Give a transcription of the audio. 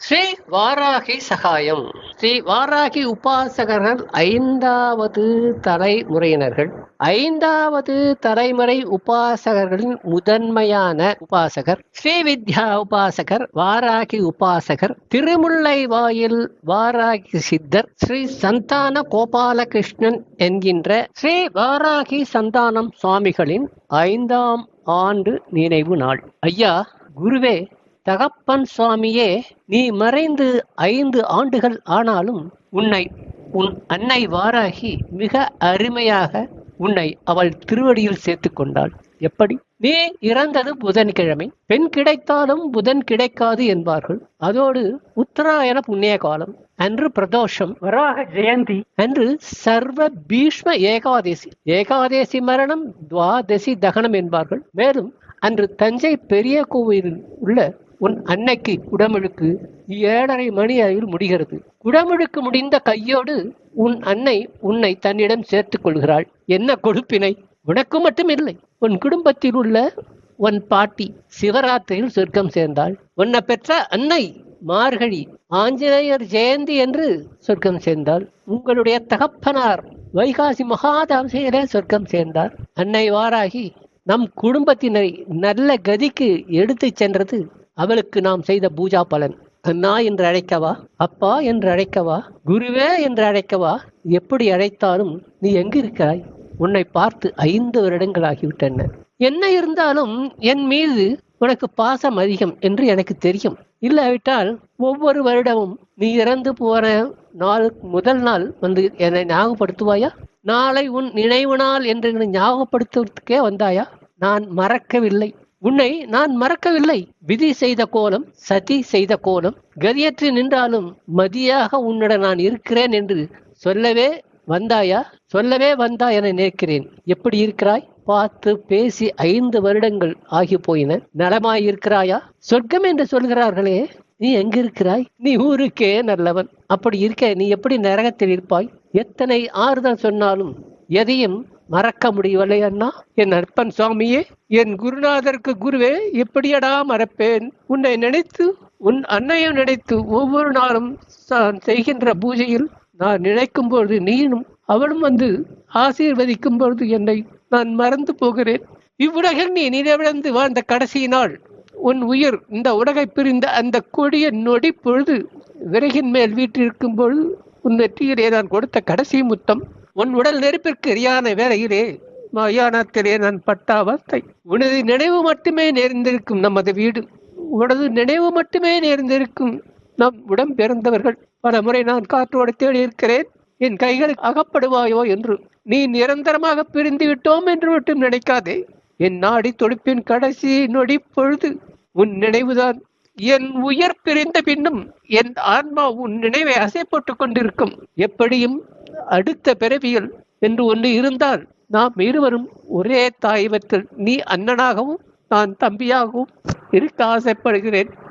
ஸ்ரீ வாராகி சகாயம். ஸ்ரீ வாராகி உபாசகர்கள் ஐந்தாவது தலைமுறையினர்கள். ஐந்தாவது தலைமுறை உபாசகர்களின் முதன்மையான உபாசகர். ஸ்ரீ வித்யா உபாசகர் வாராகி உபாசகர் திருமுல்லை வாயில் வாராகி சித்தர் ஸ்ரீ சந்தான கோபாலகிருஷ்ணன் என்கின்ற ஸ்ரீ வாராகி சந்தானம் சுவாமிகளின் ஐந்தாம் ஆண்டு நினைவு நாள். ஐயா குருவே தகப்பன் சுவாமியே நீ மறைந்து ஐந்து ஆண்டுகள் ஆனாலும் உன்னை உன் அன்னை வாராகி மிக அருமையாக உன்னை அவள் திருவடியில் சேர்த்து கொண்டாள் எப்படி? நீ இறந்தது புதன்கிழமை பெண் கிடைத்தாலும் புதன் கிடைக்காது என்பார்கள். அதோடு உத்தராயண புண்ணிய காலம் அன்று பிரதோஷம் வராக ஜெயந்தி. அன்று சர்வ பீஷ்ம ஏகாதேசி. ஏகாதேசி மரணம் துவாதசி தகனம் என்பார்கள். மேலும் அன்று தஞ்சை பெரிய கோவிலில் உள்ள உன் அன்னைக்கு குடமுழுக்கு ஏழரை மணி அளவில் முடிகிறது. குடமுழுக்கு முடிந்த கையோடு உன் அன்னை உன்னை தன்னிடம் சேர்த்துக் கொள்கிறாள். என்ன கொடுப்பினை உனக்கு மட்டும் இல்லை உன் குடும்பத்தில் உள்ள உன் பாட்டி சிவராத்திரியில் சொர்க்கம் சேர்ந்தாள். உன்னை பெற்ற அன்னை மார்கழி ஆஞ்சநேயர் ஜெயந்தி என்று சொர்க்கம் சேர்ந்தாள். உங்களுடைய தகப்பனார் வைகாசி மகாதாம்சையிலே சொர்க்கம் சேர்ந்தார். அன்னை வாராகி நம் குடும்பத்தினரை நல்ல கதிக்கு எடுத்துச் சென்றது அவளுக்கு நாம் செய்த பூஜா பலன். அண்ணா என்று அழைக்கவா? அப்பா என்று அழைக்கவா? குருவே என்று அழைக்கவா? எப்படி அழைத்தாலும் நீ எங்கு இருக்கிறாய் உன்னை பார்த்து ஐந்து வருடங்கள் ஆகிவிட்டன என்ன இருந்தாலும் என் மீது உனக்கு பாசம் அதிகம் என்று எனக்கு தெரியும். இல்லாவிட்டால் ஒவ்வொரு வருடமும் நீ இறந்து போன நாள் முதல் நாள் வந்து என்னை ஞாபகப்படுத்துவாயா? நாளை உன் நினைவு நாள் என்று ஞாபகப்படுத்துவதற்கே வந்தாயா? நான் மறக்கவில்லை. உன்னை நான் மறக்கவில்லை. விதி செய்த கோலம் சதி செய்த கோலம் கதியற்று நின்றாலும் மதியாக உன்னுடன் நான் இருக்கிறேன் என்று சொல்லவே வந்தாயா? சொல்லவே வந்தா என நினைக்கிறேன். எப்படி இருக்கிறாய்? பார்த்து பேசி ஐந்து வருடங்கள் ஆகி போயின. நலமாய் இருக்கிறாயா? சொர்க்கம் என்று சொல்கிறார்களே நீ எங்க இருக்கிறாய் நீ ஊருக்கே நல்லவன். அப்படி இருக்க நீ எப்படி நரகத்தில் இருப்பாய்? எத்தனை ஆறுதல் சொன்னாலும் எதையும் மறக்க முடியவில்லை அண்ணா என் அற்பன் சுவாமியே என் குருநாதருக்கு குருவே எப்படியடா மறப்பேன். உன்னை நினைத்து உன் அன்னையை நினைத்து ஒவ்வொரு நாளும் நான் செய்கின்ற பூஜையில் நான் நினைக்கும் பொழுது நீனும் அவளும் வந்து ஆசீர்வதிக்கும் பொழுது என்னை நான் மறந்து போகிறேன். இவ்வுலகில் நீ நினைவிழந்து வாழ்ந்த கடைசி நாள். உன் உயிர் இந்த உலகை பிரிந்த அந்த கொடிய நொடி பொழுது விறகின் மேல் வீட்டிருக்கும் பொழுது உன் வெற்றியிலே நான் கொடுத்த கடைசி முத்தம். உன் உடல் நெருப்பிற்கு எரியான வேலையிலே மயானத்திலே நான் பட்ட அவஸ்தை உனது நினைவு மட்டுமே நேர்ந்திருக்கும் நமது வீடு. உனது நினைவு மட்டுமே நேர்ந்திருக்கும் நம் உடம் பிறந்தவர்கள் பல முறை நான் காற்றோடு தேடி இருக்கிறேன். என் கைகளுக்கு அகப்படுவாயோ என்று. நீ நிரந்தரமாக பிரிந்து விட்டோம் என்று மட்டும் நினைக்காதே. என் நாடி தொடுப்பின் கடைசி நொடி பொழுது. உன் நினைவுதான். என் உயிர் பிரிந்த பின்னும் என் ஆன்மா உன் நினைவை அசைப்பட்டுக் கொண்டிருக்கும். எப்படியும் அடுத்த பிறவியில் என்று ஒன்று இருந்தால் நாம் இருவரும் ஒரே தாய்வத்தில் நீ அண்ணனாகவும் நான் தம்பியாகவும் இருக்க ஆசைப்படுகிறேன்.